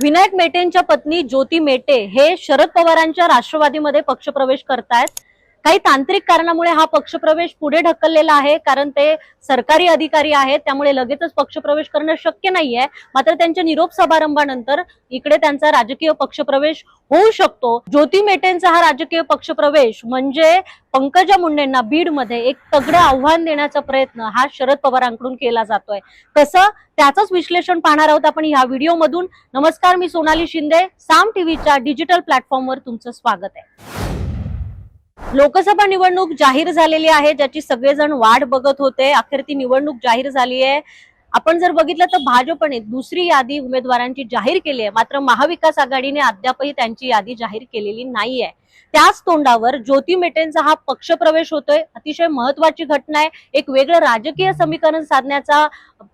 विनायक मेटेंच्या पत्नी ज्योती मेटे हे शरद पवारांच्या राष्ट्रवादीमध्ये पक्षप्रवेश करतायत. काही तांत्रिक कारणामुळे हा पक्षप्रवेश पुढे ढकललेला आहे कारण ते सरकारी अधिकारी आहेत त्यामुळे लगेचच पक्षप्रवेश करणं शक्य नाहीये. मात्र त्यांच्या निरोप समारंभानंतर इकडे त्यांचा राजकीय पक्षप्रवेश होऊ शकतो. ज्योती मेटेंचा हा राजकीय पक्षप्रवेश म्हणजे पंकजा मुंडेंना बीडमध्ये एक तगडं आव्हान देण्याचा प्रयत्न हा शरद पवारांकडून केला जातोय. कसं? त्याचंच विश्लेषण पाहणार आहोत आपण ह्या व्हिडिओमधून. नमस्कार मी सोनाली शिंदे साम टीव्हीच्या डिजिटल प्लॅटफॉर्मवर तुमचं स्वागत आहे. लोकसभा निवडणूक जाहीर झालेली आहे ज्याची सगळेजण वाट बघत होते. अखेर ती निवडणूक जाहीर झाली आहे. आपण जर बघितलं तर भाजपने दुसरी यादी उमेदवारांची जाहीर केली आहे. मात्र महाविकास आघाडीने अद्यापही त्यांची यादी जाहीर केलेली नाहीये. त्याच तोंडावर ज्योती मेटेंचा हा पक्षप्रवेश होतोय. अतिशय महत्वाची घटना आहे. एक वेगळं राजकीय समीकरण साधण्याचा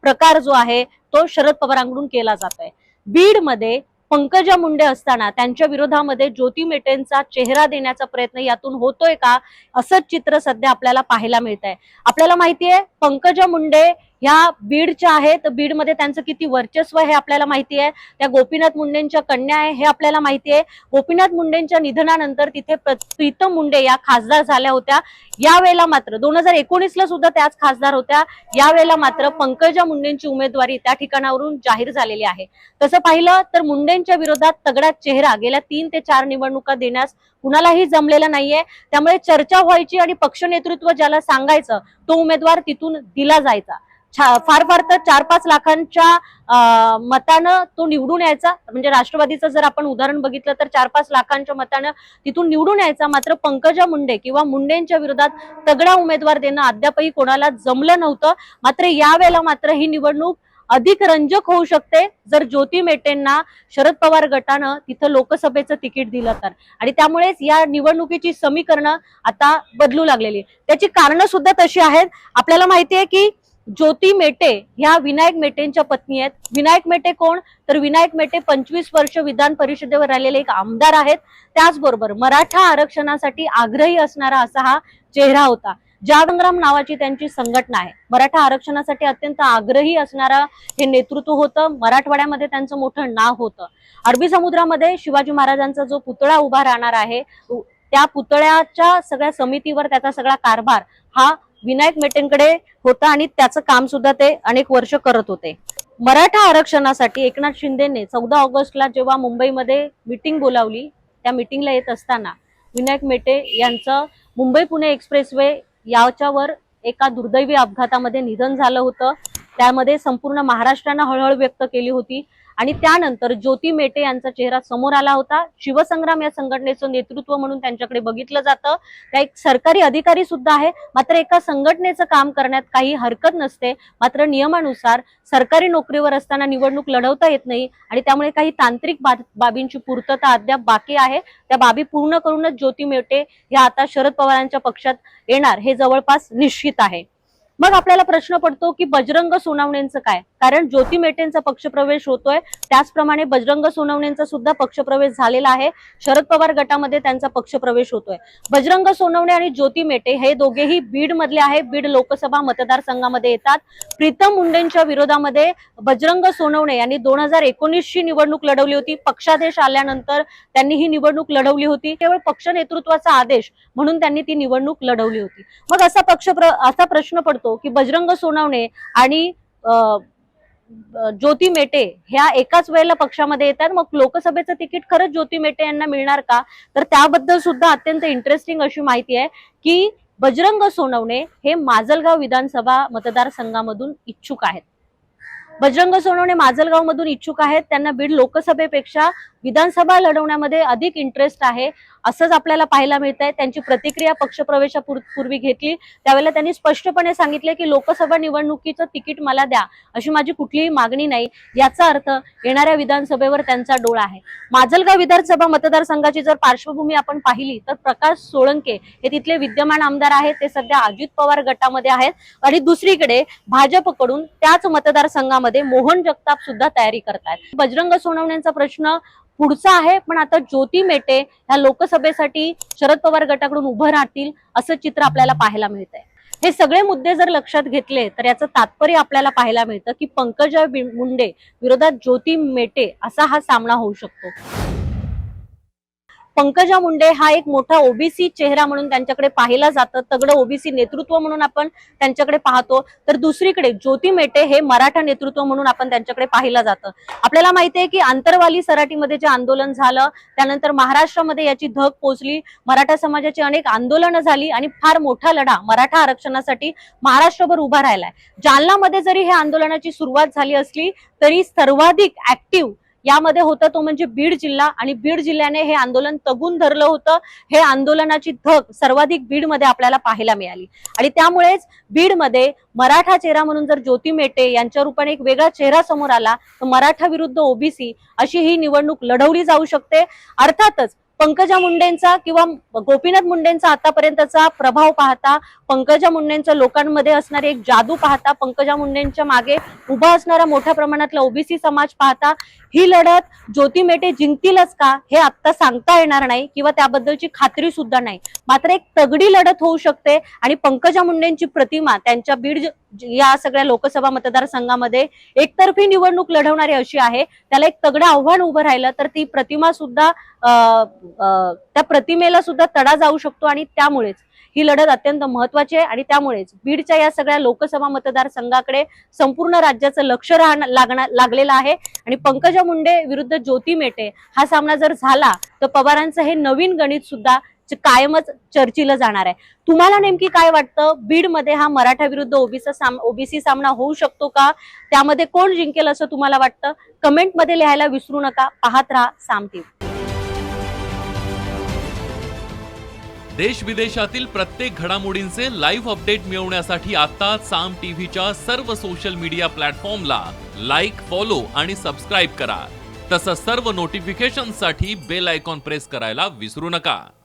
प्रकार जो आहे तो शरद पवारांकडून केला जातोय. बीडमध्ये पंकजा मुंडे असताना त्यांच्या विरोधामध्ये ज्योती मेटेंचा चेहरा देण्याचा प्रयत्न यातून होतोय का? असंच चित्र सध्या आपल्याला पाहायला मिळत आहे आपल्याला माहितीये पंकजा मुंडे ह्या बीडच्या आहेत बीडमध्ये त्यांचं किती वर्चस्व हे आपल्याला माहिती आहे. त्या गोपीनाथ मुंडेंच्या कन्या आहे हे आपल्याला माहिती आहे. गोपीनाथ मुंडेंच्या निधनानंतर तिथे प्र- प्रीतम मुंडे या खासदार झाल्या होत्या. यावेळेला मात्र दोन हजार एकोणीसला सुद्धा त्याच खासदार होत्या. यावेळेला मात्र पंकजा मुंडेंची उमेदवारी त्या ठिकाणावरून जाहीर झालेली आहे. तसं पाहिलं तर मुंडेंच्या विरोधात तगडा चेहरा गेल्या तीन ते चार निवडणुका देण्यास कुणालाही जमलेला नाहीये. त्यामुळे चर्चा व्हायची आणि पक्ष नेतृत्व ज्याला सांगायचं तो उमेदवार तिथून दिला जायचा. फार फार तर चार पाच लाखांच्या मतानं तो निवडून यायचा. म्हणजे राष्ट्रवादीचं जर आपण उदाहरण बघितलं तर चार पाच लाखांच्या मतानं तिथून निवडून यायचा. मात्र पंकजा मुंडे किंवा मुंडेंच्या विरोधात तगडा उमेदवार देणं अद्यापही कोणाला जमलं नव्हतं. मात्र यावेळेला मात्र ही निवडणूक अधिक रंजक होऊ शकते. जर ज्योती मेटेंना शरद पवार गटानं तिथं लोकसभेचं तिकीट दिलं तर. आणि त्यामुळेच या निवडणुकीची समीकरणं आता बदलू लागलेली. त्याची कारणं सुद्धा तशी आहेत. आपल्याला माहिती आहे की ज्योती मेटे ह्या विनायक मेटेंच्या पत्नी आहेत. विनायक मेटे कोण? तर विनायक मेटे पंचवीस वर्ष विधान परिषदेवर राहिलेले एक आमदार आहेत. त्याचबरोबर मराठा आरक्षणासाठी आग्रही असणारा असा हा चेहरा होता. जागंग्राम नावाची त्यांची संघटना आहे. मराठा आरक्षणासाठी अत्यंत आग्रही असणारा हे नेतृत्व होतं. मराठवाड्यामध्ये त्यांचं मोठं नाव होतं. अरबी समुद्रामध्ये शिवाजी महाराजांचा जो पुतळा उभा राहणार आहे त्या पुतळ्याच्या सगळ्या समितीवर त्याचा सगळा कारभार हा विनायक मेटेंकडे होतं आणि त्याचं काम सुद्धा ते अनेक वर्ष करत होते. मराठा आरक्षणासाठी एकनाथ शिंदेने चौदा ऑगस्टला जेव्हा मुंबईमध्ये मिटिंग बोलावली त्या मिटिंगला येत असताना विनायक मेटे यांचं मुंबई पुणे एक्सप्रेसवे याच्यावर एका दुर्दैवी अपघातामध्ये निधन झालं होतं. त्यामध्ये संपूर्ण महाराष्ट्रानं हळहळ व्यक्त केली होती. आणि त्यानंतर ज्योती मेटे यांचा चेहरा समोर आला होता. शिवसंग्राम या संघटनेचं नेतृत्व म्हणून त्यांच्याकडे बघितलं जातं. त्या एक सरकारी अधिकारी सुद्धा आहे. मात्र एका संघटनेचं काम करण्यात काही हरकत नसते. मात्र नियमानुसार सरकारी नोकरीवर असताना निवडणूक लढवता येत नाही आणि त्यामुळे काही तांत्रिक बा- बाबींची पूर्तता अद्याप बाकी आहे. त्या बाबी पूर्ण करूनच ज्योती मेटे या आता शरद पवारांच्या पक्षात येणार हे जवळपास निश्चित आहे. मग आपल्याला प्रश्न पडतो की बजरंग सोनावणेंचं काय? कारण ज्योती मेटेंचा पक्षप्रवेश होतोय. त्याचप्रमाणे बजरंग सोनवणेंचा सुद्धा पक्षप्रवेश झालेला आहे. शरद पवार गटामध्ये त्यांचा पक्षप्रवेश होतोय. बजरंग सोनवणे आणि ज्योती मेटे हे दोघेही बीड मधले आहे. बीड लोकसभा मतदारसंघामध्ये येतात. प्रीतम मुंडेंच्या विरोधामध्ये बजरंग सोनवणे यांनी दोन हजार एकोणीसची निवडणूक लढवली होती. पक्षादेश आल्यानंतर त्यांनी ही निवडणूक लढवली होती. केवळ पक्ष नेतृत्वाचा आदेश म्हणून त्यांनी ती निवडणूक लढवली होती. मग असा पक्ष असा प्रश्न पडतो की बजरंग सोनवणे आणि ज्योती मेटे ह्या एकाच वेळेला पक्षामध्ये येतात. मग लोकसभेचं तिकीट खरंच ज्योती मेटे यांना मिळणार का? तर त्याबद्दल सुद्धा अत्यंत इंटरेस्टिंग अशी माहिती आहे की बजरंग सोनवणे हे माजलगाव विधानसभा मतदारसंघामधून इच्छुक आहेत. बजरंग सोनवणे माजलगाव मधून इच्छुक आहेत. त्यांना बीड लोकसभेपेक्षा विधानसभा लढवण्यामध्ये अधिक इंटरेस्ट आहे. असंच आपल्याला पाहायला मिळत आहे त्यांची प्रतिक्रिया पक्षप्रवेशापूर्वी घेतली. त्यावेळेला त्यांनी स्पष्टपणे सांगितले की लोकसभा निवडणुकीचं तिकीट मला द्या. अशी माझी कुठलीही मागणी नाही. याचा अर्थ येणाऱ्या विधानसभेवर त्यांचा डोळा आहे. माजलगाव विधानसभा मतदारसंघाची जर पार्श्वभूमी आपण पाहिली तर प्रकाश सोळंके हे तिथले विद्यमान आमदार आहेत. ते सध्या अजित पवार गटामध्ये आहेत. आणि दुसरीकडे भाजपकडून त्याच मतदारसंघामध्ये मोहन जगताप सुद्धा तयारी करतायत. बजरंग सोनवण्यांचा प्रश्न पुढचा आहे पण आता ज्योती मेटे ह्या लोकसभेसाठी शरद पवार गटाकडून उभं राहतील असं चित्र आपल्याला पाहायला मिळत आहे हे सगळे मुद्दे जर लक्षात घेतले तर याचं तात्पर्य आपल्याला पाहायला मिळतं की पंकजा मुंडे विरोधात ज्योती मेटे असा हा सामना होऊ शकतो. पंकजा मुंडे हा एक मोठा ओबीसी चेहरा म्हणून त्यांच्याकडे पाहिला जातं. तगडं ओबीसी नेतृत्व म्हणून आपण त्यांच्याकडे पाहतो. तर दुसरीकडे ज्योती मेटे हे मराठा नेतृत्व म्हणून आपण त्यांच्याकडे पाहिलं जातं. आपल्याला माहितीये की आंतरवाली सराटीमध्ये जे आंदोलन झालं त्यानंतर महाराष्ट्रामध्ये याची धग पोचली. मराठा समाजाची अनेक आंदोलनं झाली आणि फार मोठा लढा मराठा आरक्षणासाठी महाराष्ट्रभर उभा राहिलाय. जालनामध्ये जरी हे आंदोलनाची सुरुवात झाली असली तरी सर्वाधिक ऍक्टिव्ह यामध्ये होतं तो म्हणजे बीड जिल्हा आणि बीड जिल्ह्याने हे आंदोलन तगून धरलं होतं. हे आंदोलनाची धग सर्वाधिक बीडमध्ये आपल्याला पाहायला मिळाली. आणि त्यामुळेच बीडमध्ये मराठा चेहरा म्हणून जर ज्योती मेटे यांच्या रूपाने एक वेगळा चेहरा समोर आला तर मराठा विरुद्ध ओबीसी अशी ही निवडणूक लढवली जाऊ शकते. अर्थातच पंकजा मुंडेंचा किंवा गोपीनाथ मुंडेंचा आतापर्यंतचा प्रभाव पाहता पंकजा मुंडेंचा लोकांमध्ये असणारी एक जादू पाहता पंकजा मुंडेंच्या मागे उभा असणारा मोठ्या प्रमाणातला ओबीसी समाज पाहता ही लढत ज्योती मेटे जिंकतीलच का हे आत्ता सांगता येणार नाही किंवा त्याबद्दलची खात्री सुद्धा नाही. मात्र एक तगडी लढत होऊ शकते आणि पंकजा मुंडेंची प्रतिमा त्यांच्या बीड या सगळ्या लोकसभा मतदारसंघामध्ये एकतर्फी निवडणूक लढवणारी अशी आहे. त्याला एक तगडं आव्हान उभं राहिलं तर ती प्रतिमा सुद्धा अं, त्या प्रतिमेला सुद्धा तडा जाऊ शकतो आणि त्यामुळेच ही लढत अत्यंत महत्वाची आहे आणि त्यामुळेच बीडच्या या सगळ्या लोकसभा मतदारसंघाकडे संपूर्ण राज्याचं लक्ष राहणं लागणार लागलेलं आहे. आणि पंकजा मुंडे विरुद्ध ज्योती मेटे हा सामना जर झाला तर पवारांचं हे नवीन गणित सुद्धा कायमच चर्चीला जाणार आहे. तुम्हाला नेमकी काय वाटतं? बीडमध्ये हा मराठा विरुद्ध ओबीसी साम ओबीसी सामना होऊ शकतो का? त्यामध्ये कोण जिंकेल असं तुम्हाला वाटतं? कमेंटमध्ये लिहायला विसरू नका. पाहत राहा साम टीव्ही. देश विदेशातील प्रत्येक घडामोडींचे लाईव्ह अपडेट मिळवण्यासाठी आता साम टीव्हीच्या सर्व सोशल मीडिया प्लॅटफॉर्मला लाईक फॉलो आणि सबस्क्राईब करा. तसंच सर्व नोटिफिकेशनसाठी बेल आयकॉन प्रेस करायला विसरू नका.